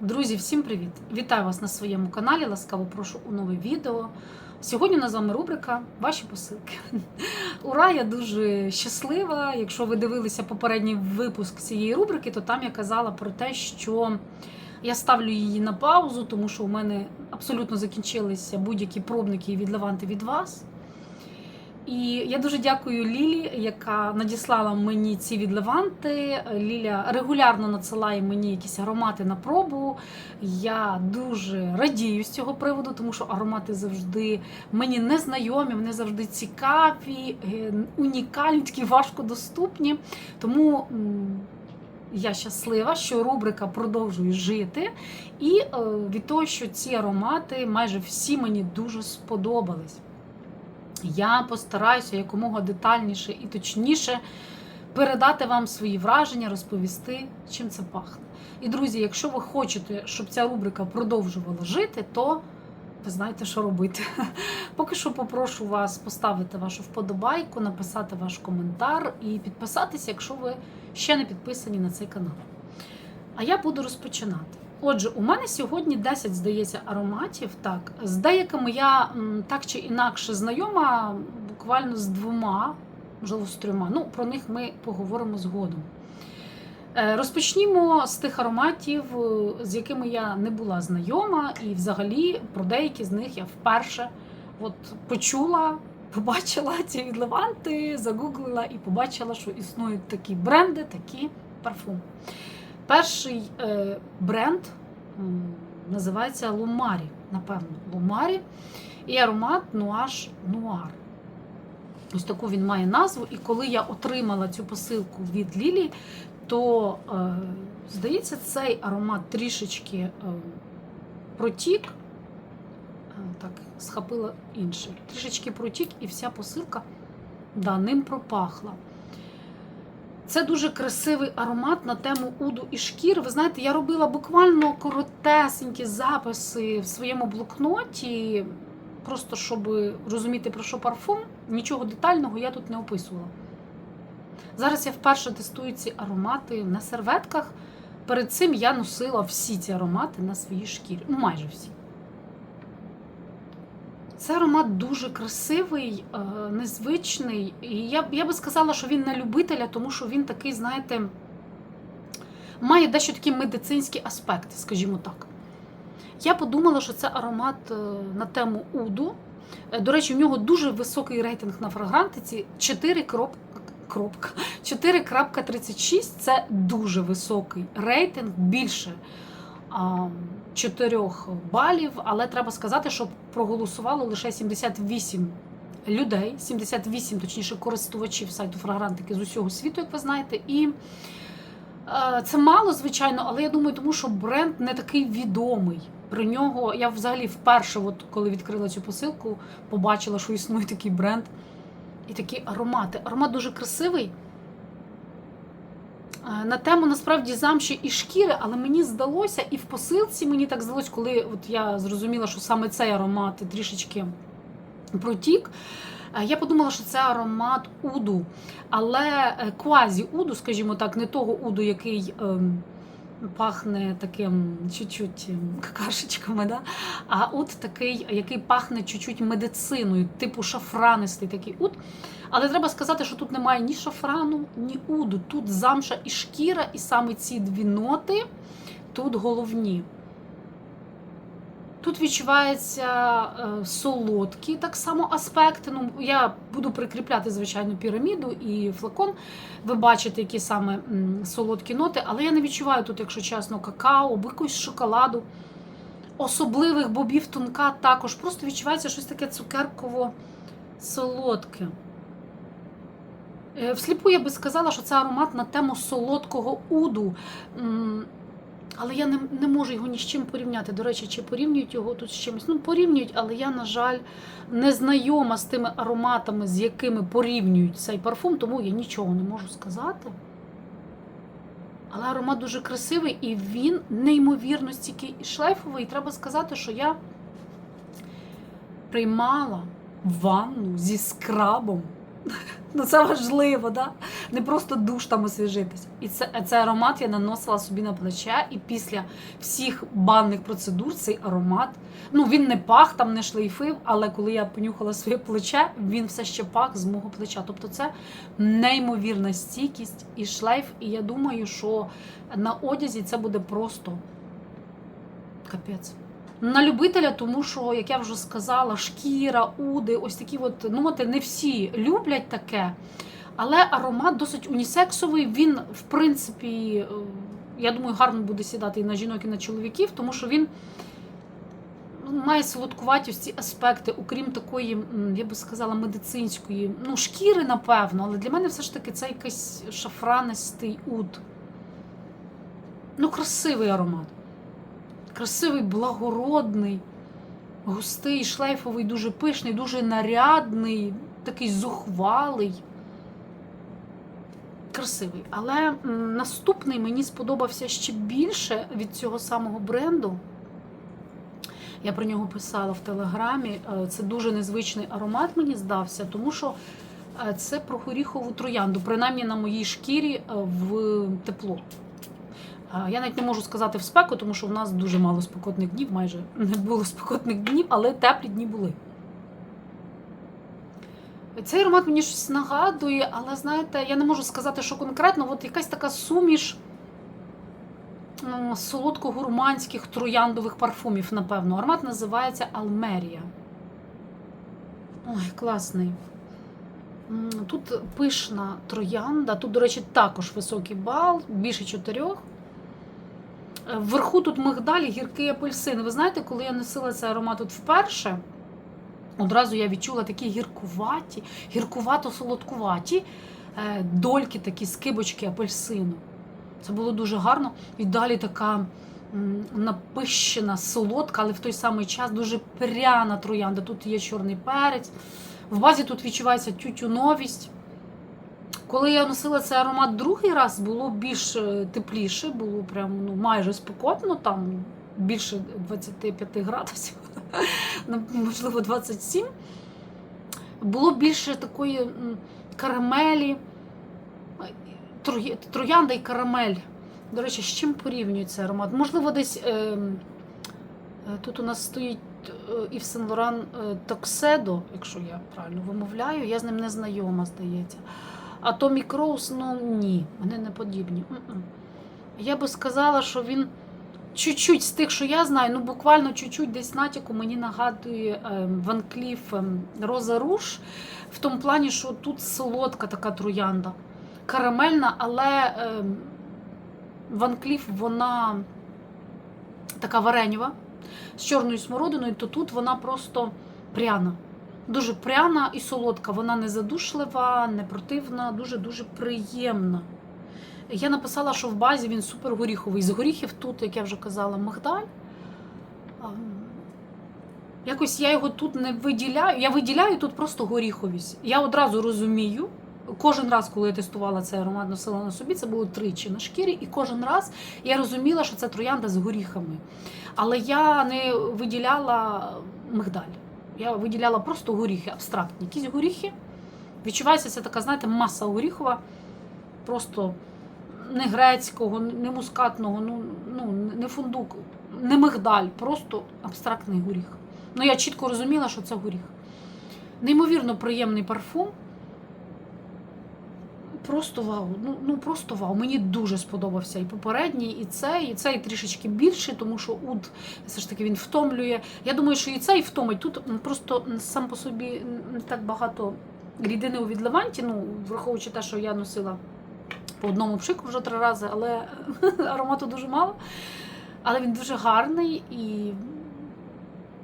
Друзі, всім привіт! Вітаю вас на своєму каналі. Ласкаво прошу у нове відео. Сьогодні у нас з вами рубрика Ваші посилки. Ура! Я дуже щаслива. Якщо ви дивилися попередній випуск цієї рубрики, то там я казала про те, що я ставлю її на паузу, тому що у мене абсолютно закінчилися будь-які пробники і відливанти від вас. І я дуже дякую Лілі, яка надіслала мені ці відливанти. Ліля регулярно надсилає мені якісь аромати на пробу. Я дуже радію з цього приводу, тому що аромати завжди мені незнайомі, вони завжди цікаві, е, унікальні, такі важкодоступні. Тому я щаслива, що рубрика продовжує жити. І е, від того, що ці аромати майже всі мені дуже сподобались. Я постараюся якомога детальніше і точніше передати вам свої враження, розповісти, чим це пахне. І, друзі, якщо ви хочете, щоб ця рубрика продовжувала жити, то ви знаєте, що робити. Поки що попрошу вас поставити вашу вподобайку, написати ваш коментар і підписатися, якщо ви ще не підписані на цей канал. А я буду розпочинати. Отже, у мене сьогодні 10, здається, ароматів. Так, з деякими я так чи інакше знайома, буквально з двома, можливо, з трьома. Ну, про них ми поговоримо згодом. Е, Розпочнімо з тих ароматів, е, з якими я не була знайома, і взагалі про деякі з них я вперше от, почула, побачила ці відливанти, загуглила і побачила, що існують такі бренди, такі парфуми. Перший е, бренд називається Лумарі, напевно, Лумарі. І аромат Нуаш Нуар. Ось таку він має назву. І коли я отримала цю посилку від Лілі, то, е, здається, цей аромат трішечки е, протік. Е, Так, схопила інший. Трішечки протік, і вся посилка да, ним пропахла. Це дуже красивий аромат на тему уду і шкір. Ви знаєте, я робила буквально коротесенькі записи в своєму блокноті, просто щоб розуміти, про що парфум. Нічого детального я тут не описувала. Зараз я вперше тестую ці аромати на серветках. Перед цим я носила всі ці аромати на своїй шкірі. Ну, майже всі. Це аромат дуже красивий, е, незвичний. І я, я би сказала, що він на любителя, тому що він такий, знаєте, має дещо такі медицинські аспекти, скажімо так. Я подумала, що це аромат е, на тему Уду. Е, До речі, у нього дуже високий рейтинг на фрагрантиці 4 4.36 це дуже високий рейтинг, більше 4 балів, але треба сказати, що проголосувало лише 78 людей, 78, точніше, користувачів сайту фрагрантики з усього світу, як ви знаєте. І е, це мало, звичайно, але я думаю, тому що бренд не такий відомий. Про нього я взагалі вперше, от коли відкрила цю посилку, побачила, що існує такий бренд і такі аромати. Аромат дуже красивий. На тему насправді замші і шкіри, але мені здалося, і в посилці мені так здалося, коли от я зрозуміла, що саме цей аромат трішечки протік. е, Я подумала, що це аромат уду, але е, квазі уду, скажімо так, не того уду, який ем, пахне таким чуть-чуть ем, какашечками, да? а ут такий, який пахне чуть-чуть медициною, типу шафранистий такий ут. Але треба сказати, що тут немає ні шафрану, ні уду. Тут замша і шкіра, і саме ці дві ноти тут головні. Тут відчуваються е, солодкі так само аспекти. Ну, я буду прикріпляти, звичайно, піраміду і флакон. Ви бачите, які саме солодкі ноти, але я не відчуваю тут, якщо чесно, какао, якогось шоколаду. Особливих бобів тонка також. Просто відчувається щось таке цукерково-солодке. Е, Всліпу я би сказала, що це аромат на тему солодкого уду. Але я не, не можу його ні з чим порівняти. До речі, чи порівнюють його тут з чимось? Ну, порівнюють, але я, на жаль, не знайома з тими ароматами, з якими порівнюють цей парфум, тому я нічого не можу сказати. Але аромат дуже красивий і він неймовірно стійкий і шлейфовий. І треба сказати, що я приймала ванну зі скрабом Ну це важливо, да? не просто душ там освіжитися. І це, цей аромат я наносила собі на плече, і після всіх банних процедур цей аромат. Ну він не пах, там не шлейфив, але коли я понюхала своє плече, він все ще пах з мого плеча. Тобто це неймовірна стійкість і шлейф. І я думаю, що на одязі це буде просто капець. На любителя, тому що, як я вже сказала, шкіра, уди, ось такі от ноти, не всі люблять таке. Але аромат досить унісексовий. Він, в принципі, е, я думаю, гарно буде сідати і на жінок, і на чоловіків, тому що він ну, має солодкуваті ось ці аспекти, окрім такої, я би сказала, медицинської, ну, шкіри, напевно, але для мене все ж таки це якийсь шафранистий уд. Ну, красивий аромат. Красивий, благородний, густий, шлейфовий, дуже пишний, дуже нарядний, такий зухвалий. Красивий. Але наступний мені сподобався ще більше від цього самого бренду. Я про нього писала в телеграмі. Е, Це дуже незвичний аромат, мені здався, тому що е, це про горіхову троянду, принаймні на моїй шкірі е, в тепло. Я навіть не можу сказати в спеку, тому що в нас дуже мало спекотних днів, майже не було спекотних днів, але теплі дні були. Цей аромат мені щось нагадує, але знаєте, я не можу сказати, що конкретно, от якась така суміш солодко-гурманських трояндових парфумів, напевно. Аромат називається Алмерія. Ой, класний. Тут пишна троянда, тут, до речі, також високий бал, більше чотирьох. Вверху тут мигдаль, гіркий апельсин. Ви знаєте, коли я носила цей аромат тут вперше, одразу я відчула такі гіркуваті, гіркувато-солодкуваті е, дольки, такі скибочки апельсину. Це було дуже гарно. І далі така напищена, солодка, але в той самий час дуже пряна троянда. Тут є чорний перець. В базі тут відчувається тютюновість. Коли я носила цей аромат другий раз, було більш е, тепліше, було прям ну, майже спекотно, там більше 25 градусів, ну, можливо, 27. Було більше такої карамелі, троянда і карамель. До речі, з чим порівнюється аромат? Можливо, десь е, е, тут у нас стоїть Ів Сен Лоран Токседо, якщо я правильно вимовляю, я з ним не знайома, здається. А Томі Кроус, ну ні, вони не подібні. Я би сказала, що він чуть-чуть з тих, що я знаю, ну буквально чуть-чуть десь натяку мені нагадує ем, Ван Кліф ем, Роза Руш, в тому плані, що тут солодка така троянда, карамельна, але ем, Ван Кліф, вона така варенєва з чорною смородиною, то тут вона просто пряна. Дуже пряна і солодка. Вона не задушлива, не противна, дуже-дуже приємна. Я написала, що в базі він супер горіховий. З горіхів тут, як я вже казала, мигдаль. Якось я його тут не виділяю. Я виділяю тут просто горіховість. Я одразу розумію. Кожен раз, коли я тестувала цей аромат, носила на собі, це було тричі на шкірі, і кожен раз я розуміла, що це троянда з горіхами. Але я не виділяла мигдаль. Я виділяла просто горіхи, абстрактні. Якісь горіхи. Відчувається це така, знаєте, маса горіхова, просто не грецького, не мускатного, ну, ну не фундук, не мигдаль, просто абстрактний горіх. Ну, я чітко розуміла, що це горіх. Неймовірно приємний парфум. Просто вау. Ну, ну просто вау. Мені дуже сподобався і попередній, і цей, і цей трішечки більший, тому що уд все ж таки він втомлює. Я думаю, що і цей втомить. Тут просто сам по собі не так багато рідини у відливанті, ну, враховуючи те, що я носила по одному пшику вже три рази, але аромату дуже мало. Але він дуже гарний і.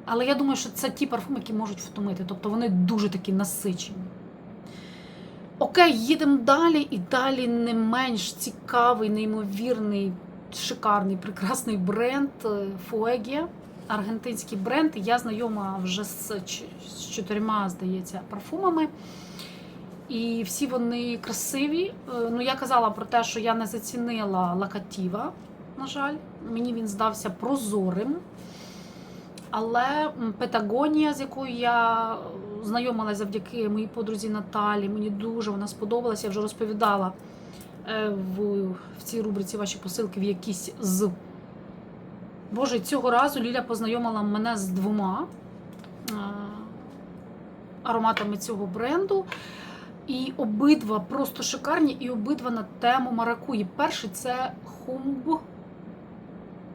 Але я думаю, що це ті парфуми, які можуть втомити. Тобто вони дуже такі насичені. Окей, їдемо далі, і далі не менш цікавий, неймовірний, шикарний, прекрасний бренд Fuegia, аргентинський бренд. Я знайома вже з, з чотирма, здається, парфумами. І всі вони красиві. Е, Ну, я казала про те, що я не зацінила лакатіва, на жаль. Мені він здався прозорим. Але Петагонія, з якою я е, знайомилася завдяки моїй подрузі Наталі. Мені дуже вона сподобалася. Я вже розповідала е, в, в цій рубриці ваші посилки в якісь з. Боже, цього разу Ліля познайомила мене з двома е, ароматами цього бренду. І обидва просто шикарні, і обидва на тему маракуї. Перший це Хумб.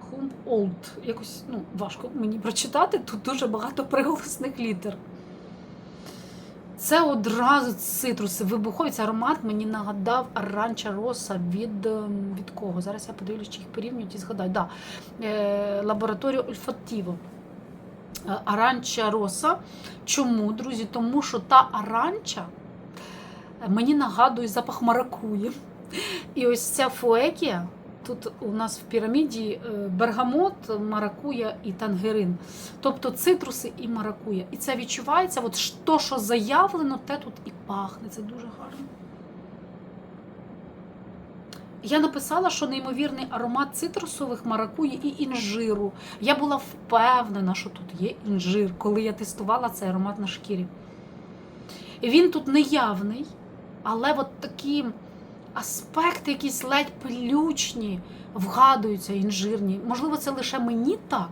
Хумб Олд. Якось ну, важко мені прочитати. Тут дуже багато приголосних літер. Це одразу цитруси. Вибуховий аромат мені нагадав Аранча Роса від, ем, від кого? Зараз я подивлюсь, чи їх порівнюють і згадаю. Да. Е, лабораторію Ольфатіво. Е, Аранча Роса. Чому, друзі? Тому що та аранча е, мені нагадує запах маракуї. І ось ця фуекія. Тут у нас в піраміді е, бергамот, маракуя і тангерин. Тобто цитруси і маракуя. І це відчувається, от то, що заявлено, те тут і пахне. Це дуже гарно. Я написала, що неймовірний аромат цитрусових маракуї і інжиру. Я була впевнена, що тут є інжир, коли я тестувала цей аромат на шкірі. Він тут неявний, але от такі аспекти, якісь ледь пилючні, вгадуються інжирні. Можливо, це лише мені так.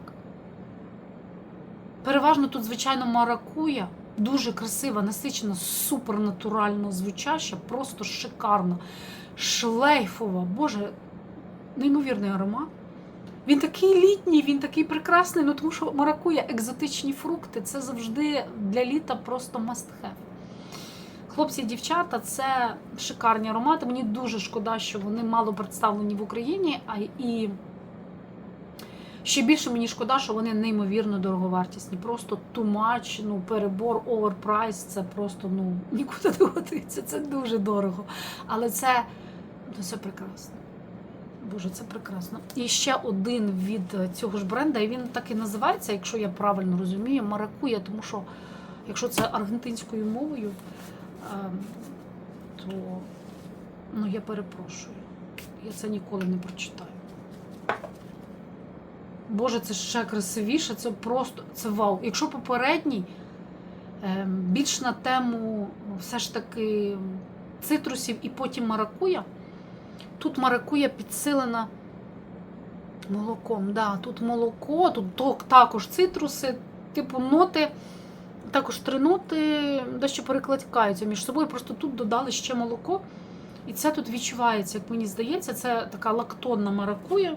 Переважно тут, звичайно, маракуя. Дуже красива, насичена, супернатурально звучаща, просто шикарно. Шлейфова. Боже, неймовірний аромат. Він такий літній, він такий прекрасний, ну тому що маракуя, екзотичні фрукти це завжди для літа просто must have. Хлопці і дівчата це шикарні аромати. Мені дуже шкода, що вони мало представлені в Україні, а і ще більше мені шкода, що вони неймовірно дороговартісні. Просто much, ну, перебор, overprice, це просто ну, нікуди не годиться. Це дуже дорого. Але це, ну, це прекрасно. Боже, це прекрасно. І ще один від цього ж бренда, і він так і називається, якщо я правильно розумію, маракуя, тому що якщо це аргентинською мовою, то ну, я перепрошую. Я це ніколи не прочитаю. Боже, це ще красивіше, це просто це вау. Якщо попередній ем, більш на тему все ж таки цитрусів і потім маракуя, тут маракуя підсилена молоком. Да, тут молоко, тут також цитруси, типу ноти, також три дещо перекликаються між собою. Просто тут додали ще молоко. І це тут відчувається, як мені здається, це така лактонна маракуя.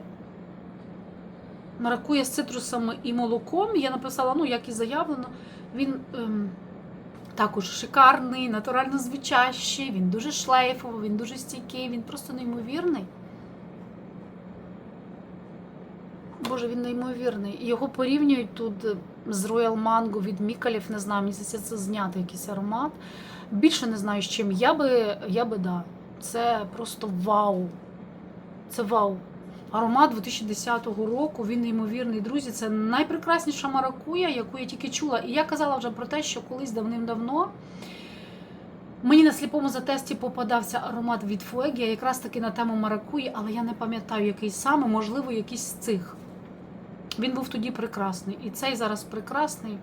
Маракуя з цитрусами і молоком. Я написала, ну, як і заявлено, він ем, також шикарний, натурально звучащий, він дуже шлейфовий, він дуже стійкий, він просто неймовірний. Боже, він неймовірний. Його порівнюють тут з Royal Mango від Мікалів, не знаю, мені здається, це знятий якийсь аромат. Більше не знаю з чим. Я би, я би да. Це просто вау. Це вау. Аромат 2010 року, він неймовірний, друзі. Це найпрекрасніша маракуя, яку я тільки чула. І я казала вже про те, що колись давним-давно мені на сліпому затесті попадався аромат від Фуегія, якраз таки на тему маракуї, але я не пам'ятаю, який саме, можливо, якийсь з цих. Він був тоді прекрасний. І цей зараз прекрасний.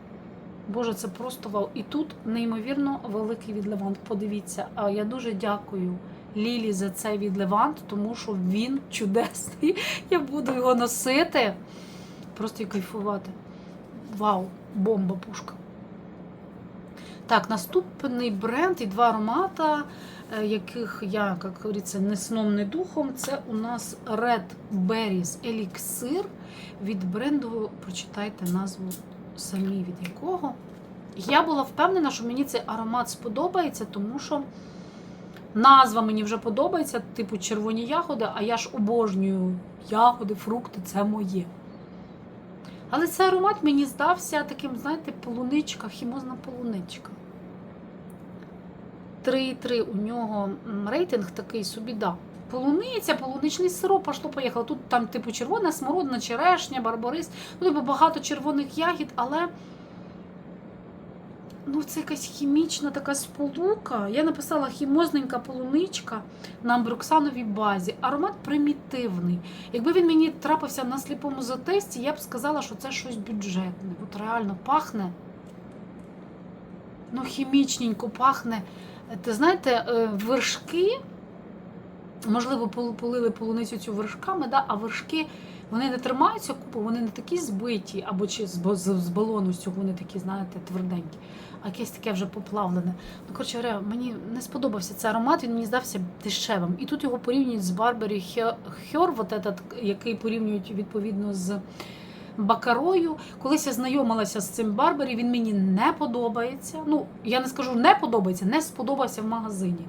Боже, це просто вау. І тут неймовірно великий відливант. Подивіться, А я дуже дякую Лілі за цей відливант, тому що він чудесний. Я буду його носити. Просто і кайфувати. Вау, бомба пушка. Так, наступний бренд і два аромата, е, яких я, як говориться, не сном, не духом. Це у нас Red Berries Elixir від бренду. Прочитайте назву самі від якого. Я була впевнена, що мені цей аромат сподобається, тому що назва мені вже подобається, типу червоні ягоди, а я ж обожнюю ягоди, фрукти це моє. Але цей аромат мені здався таким, знаєте, полуничка, хімозна полуничка. 3,3 у нього рейтинг такий собі, да. Полуниця, полуничний сироп, пошло поїхало. Тут там, типу, червона смородина, черешня, барбарис. Ну, типу, багато червоних ягід, але ну, це якась хімічна така сполука. Я написала хімозненька полуничка на амброксановій базі. Аромат примітивний. Якби він мені трапився на сліпому затесті, я б сказала, що це щось бюджетне. От реально пахне. ну, хімічненько пахне. Ти знаєте, е, вершки, можливо, полили полуницю цю вершками, да, а вершки вони не тримаються купи, вони не такі збиті, або чи з, з, з балону цього вони такі, знаєте, тверденькі, а якесь таке вже поплавлене. Ну, коротше говоря, мені не сподобався цей аромат, він мені здався дешевим. І тут його порівнюють з Барбері Хьор, який порівнюють відповідно з Бакарою. Колись я знайомилася з цим Барбері, він мені не подобається. Ну, я не скажу не подобається, не сподобався в магазині.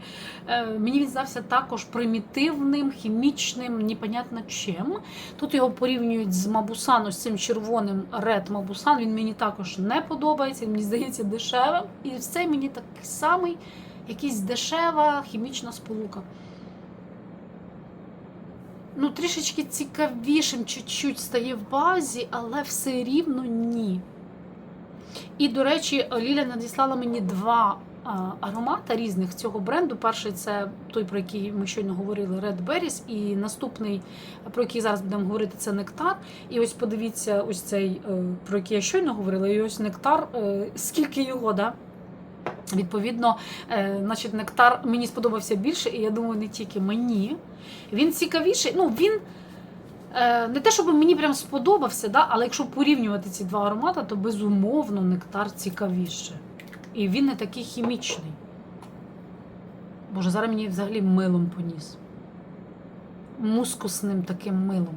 Е, мені він здався також примітивним, хімічним, непонятно чим. Тут його порівнюють з Мабусан, ось цим червоним Ред Мабусан. Він мені також не подобається, він мені здається дешевим. І цей мені такий самий, якийсь дешева хімічна сполука. Ну, трішечки цікавішим чуть-чуть стає в базі, але все рівно ні. І, до речі, Ліля надіслала мені два а, аромата різних цього бренду. Перший це той, про який ми щойно говорили, Red Berries, і наступний, про який зараз будемо говорити, це нектар. І ось подивіться, ось цей, е, про який я щойно говорила, і ось нектар, скільки його, да? Відповідно, е, значить, нектар мені сподобався більше, і я думаю, не тільки мені. Він цікавіший. Ну, він е, не те, щоб мені прям сподобався, да, але якщо порівнювати ці два аромати, то безумовно нектар цікавіше. І він не такий хімічний. Боже, зараз мені взагалі милом поніс. Мускусним таким милом.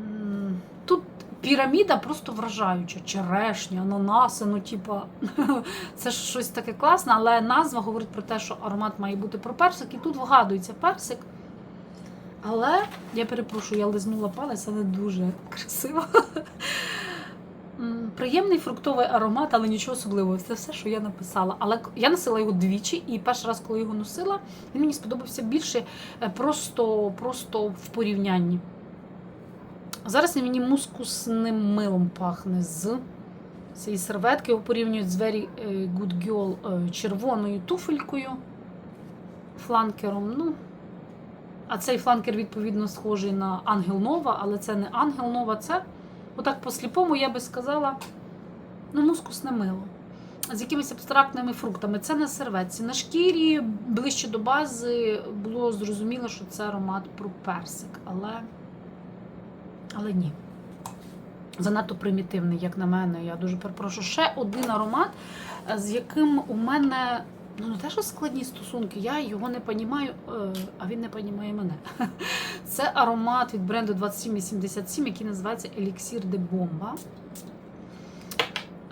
М, Тут піраміда просто вражаюча. Черешня, ананаси, ну, типа, це щось таке класне, але назва говорить про те, що аромат має бути про персик, і тут вгадується персик. Але я перепрошую, я лизнула палець, але дуже красиво. Приємний фруктовий аромат, але нічого особливого. Це все, що я написала. Але я носила його двічі, і перший раз, коли його носила, він мені сподобався більше е, просто, просто в порівнянні. Зараз він мені мускусним милом пахне з цієї серветки. Його порівнюють з Very е, Good Girl е, червоною туфелькою, фланкером. Ну, а цей фланкер, відповідно, схожий на Ангел Нова, але це не Ангел Нова, це отак по-сліпому я би сказала, ну, мускусне мило. З якимись абстрактними фруктами. Це на серветці. На шкірі ближче до бази було зрозуміло, що це аромат про персик, але, але ні. Занадто примітивний, як на мене. Я дуже перепрошую. Ще один аромат, е, з яким у мене ну не те, що складні стосунки, я його не понімаю, е, а він не понімає мене. Це аромат від бренду 2787, який називається Elixir de Bomba.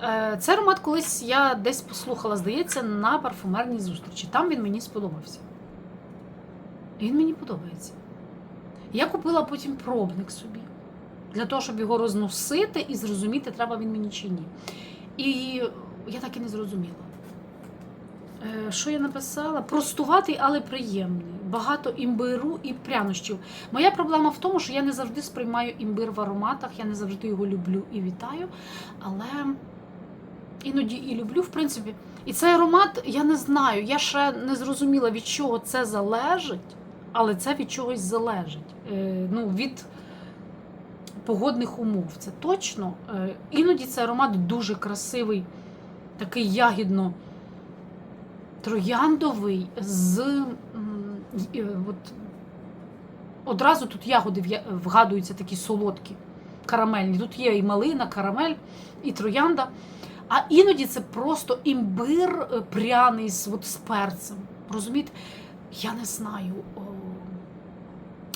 Е, Це аромат колись я десь послухала, здається, на парфумерній зустрічі. Там він мені сподобався. І Він мені подобається. Я купила потім пробник собі. Для того, щоб його розносити і зрозуміти, треба він мені чи ні. І я так і не зрозуміла. Е, Що я написала? Простуватий, але приємний. Багато імбиру і прянощів. Моя проблема в тому, що я не завжди сприймаю імбир в ароматах, я не завжди його люблю і вітаю. Але іноді і люблю, в принципі. І цей аромат, я не знаю, я ще не зрозуміла, від чого це залежить, але це від чогось залежить. Е, ну, від погодних умов. Це точно. Е, Іноді цей аромат дуже красивий, такий ягідно трояндовий з е, от, одразу тут ягоди вгадуються такі солодкі, карамельні. Тут є і малина, карамель, і троянда. А іноді це просто імбир е, пряний з, от, з перцем. Розумієте? Я не знаю. о,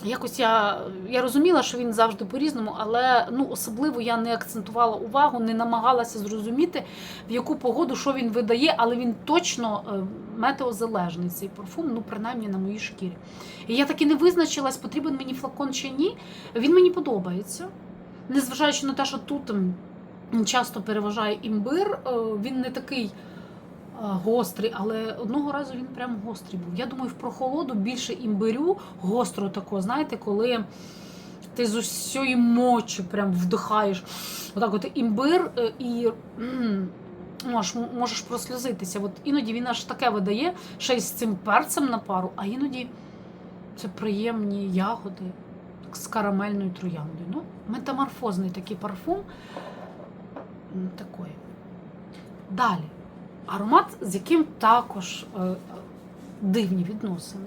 Якось я, я розуміла, що він завжди по-різному, але ну, особливо я не акцентувала увагу, не намагалася зрозуміти, в яку погоду що він видає, але він точно е, метеозалежний цей парфум, ну принаймні на моїй шкірі. І я таки не визначилась, потрібен мені флакон чи ні. Він мені подобається. Незважаючи на те, що тут часто переважає імбир, е, він не такий гострий, але одного разу він прям гострий був. Я думаю, в прохолоду більше імбирю, гостро такого, знаєте, коли ти з усієї мочі прям вдихаєш. Отак от імбир е, і. м, Ну, аж м- можеш прослізитися. От іноді він аж таке видає, ще й з цим перцем на пару, а іноді це приємні ягоди з карамельною трояндою. Ну, метаморфозний такий парфум. М, Такий. Далі. Аромат, з яким також е, дивні відносини.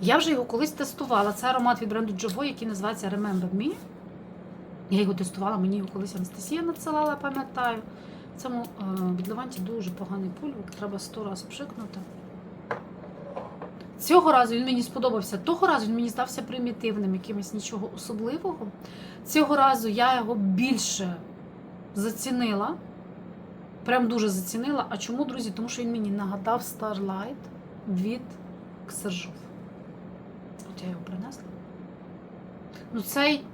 Я вже його колись тестувала. Це аромат від бренду Jovo, який називається Remember Me. Я його тестувала, мені його колись Анастасія надсилала, пам'ятаю. В цьому е, від Леванті дуже поганий пульвик, треба сто разів пшикнути. Цього разу він мені сподобався. Того разу він мені здався примітивним, якимось нічого особливого. Цього разу я його більше зацінила. Прям дуже зацінила. А чому, друзі? Тому що він мені нагадав Starlight від Ксержов. От я його принесла. Ну, цей,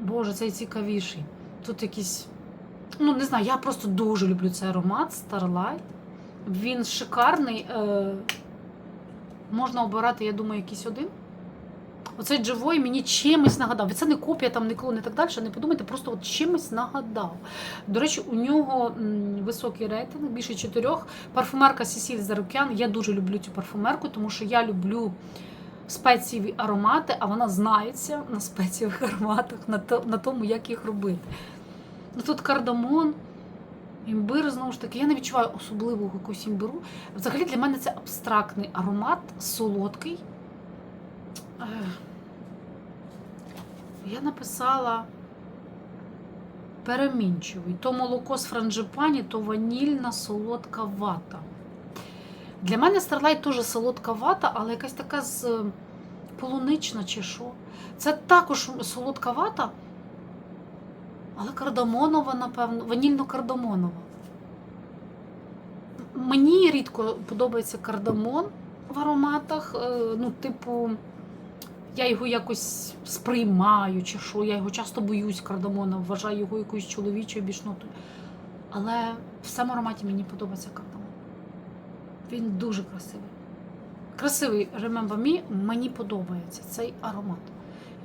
Боже, цей цікавіший. Тут якийсь. Ну, не знаю, я просто дуже люблю цей аромат Starlight. Він шикарний. Е, можна обирати, я думаю, якийсь один. Оцей Дживой мені чимось нагадав. Це не копія, там не клон і так далі. Не подумайте, просто от чимось нагадав. До речі, у нього високий рейтинг, більше чотирьох. Парфумерка Сесіль Зарукян. Я дуже люблю цю парфумерку, тому що я люблю спецієві аромати, а вона знається на спецієвих ароматах, на, то, на тому, як їх робити. Ну, тут кардамон, імбир, знову ж таки, я не відчуваю особливого якогось імбиру. Взагалі для мене це абстрактний аромат, солодкий. Я написала перемінчивий. То молоко з франжипані, то ванільна солодка вата. Для мене Starlight теж солодка вата, але якась така з е, полунична чи що. Це також солодка вата, але кардамонова, напевно, ванільно-кардамонова. Мені рідко подобається кардамон в ароматах. е, Ну, типу, я його якось сприймаю, чи що, я його часто боюсь кардамона, вважаю його якоюсь чоловічою бішнотою. Але в цьому ароматі мені подобається кардамон. Він дуже красивий. Красивий Remember Me, мені подобається цей аромат.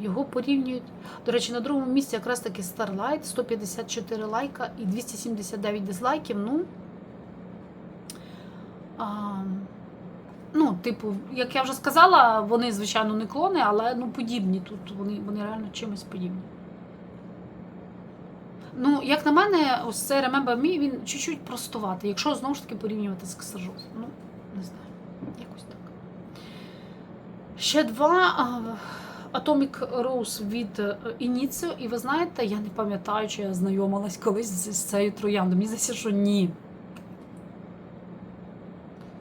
Його порівнюють. До речі, на другому місці якраз таки Starlight, 154 лайка і 279 дизлайків. Ну, а, ну, типу, як я вже сказала, вони, звичайно, не клони, але ну, подібні тут. Вони, вони реально чимось подібні. Ну, як на мене, ось цей Remember Me, він чуть-чуть простуватий, якщо знову ж таки порівнювати з Ксажов. Ну, не знаю, якось так. Ще два Atomic Rose від е, Ініціо. І ви знаєте, я не пам'ятаю, чи я знайомилась колись з цією трояндою. Мені здається, що ні.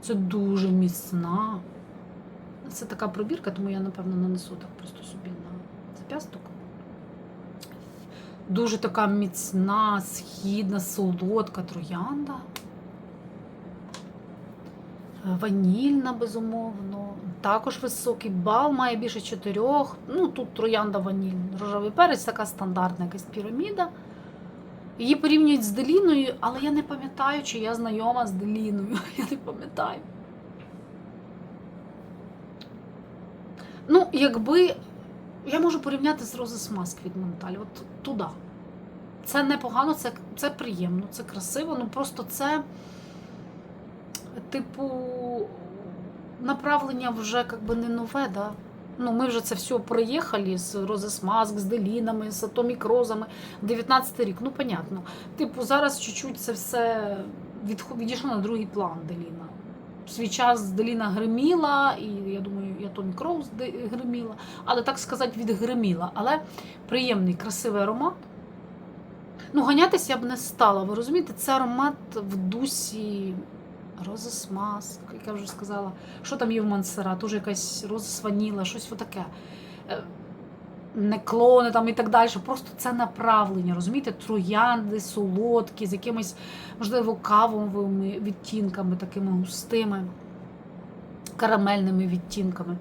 Це дуже міцна. Це така пробірка, тому я, напевно, нанесу так просто собі на зап'ясток. Дуже така міцна, східна, солодка троянда. Ванільна, безумовно. Також високий бал, має більше чотирьох. Ну, тут троянда ванільна. Рожевий перець, така стандартна якась піраміда. Її порівнюють з Деліною, але я не пам'ятаю, чи я знайома з Деліною. Я не пам'ятаю. Ну, якби я можу порівняти з Roses Mask від Монталь. От туди. Це непогано, це, це приємно, це красиво. Ну просто це, типу, направлення вже як би не нове, да? Ну, ми вже це все проїхали з Mask, з Делінами, з Atomic Розами. 19 рік, ну понятно. Типу, зараз чуть-чуть це все відійшло на другий план Деліна. В свій час Деліна гриміла, і я думаю, і Rose гриміла, але так сказати, відгриміла. Але приємний, красивий аромат. Ну, ганятися я б не стала. Ви розумієте, це аромат в дусі Розес Маск, як я вже сказала. Що там є в Мансера? Тоже якась Розес Ваніла, щось отаке. Е, Не клони там і так далі. Просто це направлення, розумієте? Троянди, солодкі, з якимись, можливо, кавовими відтінками, такими густими, карамельними відтінками.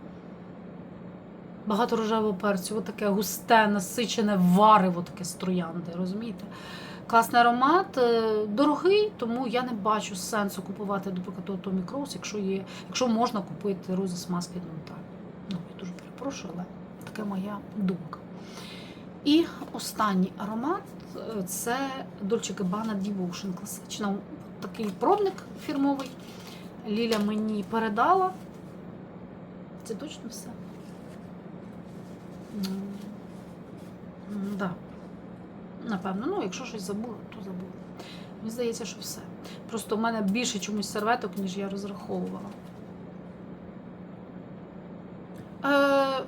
Багато рожевого перцю, таке густе, насичене варево таке з троянди, розумієте? Класний аромат, е, дорогий, тому я не бачу сенсу купувати, наприклад, Atomic Rose, якщо є, якщо можна купити Mask від Монталь. Ну, я дуже перепрошую, але така моя думка. І останній аромат е, це Dolce Gabbana Devotion, класична. Такий пробник фірмовий. Ліля мені передала. Це точно все. Да. Напевно, ну, якщо щось забула, то забула. Мені здається, що все. Просто в мене більше чомусь серветок, ніж я розраховувала. Е,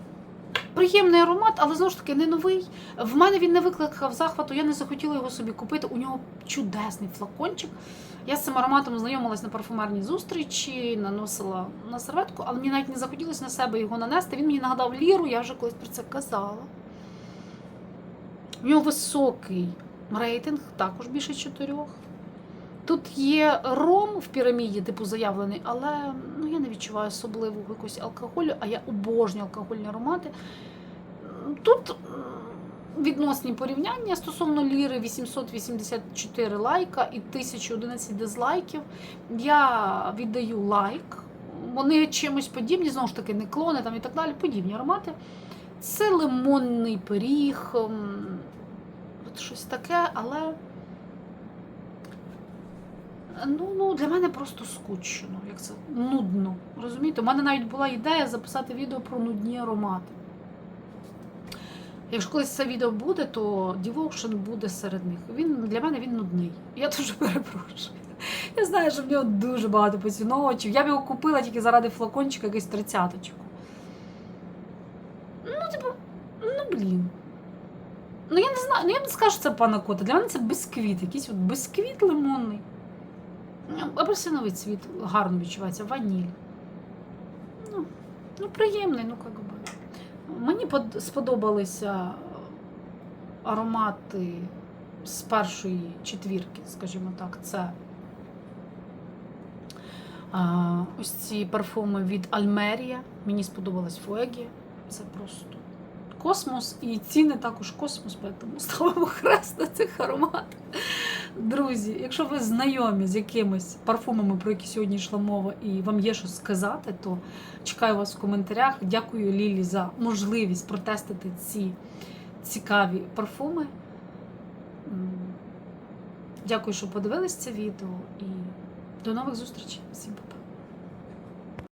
приємний аромат, але знову ж таки не новий. В мене він не викликав захвату, я не захотіла його собі купити. У нього чудесний флакончик. Я з цим ароматом знайомилась на парфумерній зустрічі, наносила на серветку, але мені навіть не захотілося на себе його нанести. Він мені нагадав ліру, я вже колись про це казала. У нього високий рейтинг, також більше чотирьох. Тут є ром в піраміді, типу заявлений, але ну, я не відчуваю особливого якогось алкоголю, а я обожнюю алкогольні аромати. Тут відносні порівняння стосовно ліри 884 лайка і 1011 дизлайків. Я віддаю лайк. Вони чимось подібні, знову ж таки, не клони там і так далі, подібні аромати. Це лимонний пиріг, от щось таке, але. Ну, ну, для мене просто скучно, як це нудно. Розумієте? У мене навіть була ідея записати відео про нудні аромати. Якщо колись це відео буде, то Devotion буде серед них. Він для мене він нудний. Я дуже перепрошую. Я знаю, що в нього дуже багато поціновувачів. Я б його купила тільки заради флакончика якийсь тридцяточку. Ну, типу, ну блін. Ну я не знаю, ну я не скажу, це панакота. Для мене це бисквіт, якийсь от бисквіт лимонний. Апельсиновий цвіт гарно відчувається, ваніль. Ну, ну приємний, ну як би. Мені сподобалися аромати з першої четвірки, скажімо так. Це а, ось ці парфуми від Альмерія. Мені сподобалась Фуегі. Це просто космос. І ціни також космос, тому ставимо хрест на цих ароматах. Друзі, якщо ви знайомі з якимись парфумами, про які сьогодні йшла мова, і вам є що сказати, то чекаю вас в коментарях. Дякую Лілі за можливість протестити ці цікаві парфуми. Дякую, що подивились це відео і до нових зустрічей. Всім па-па.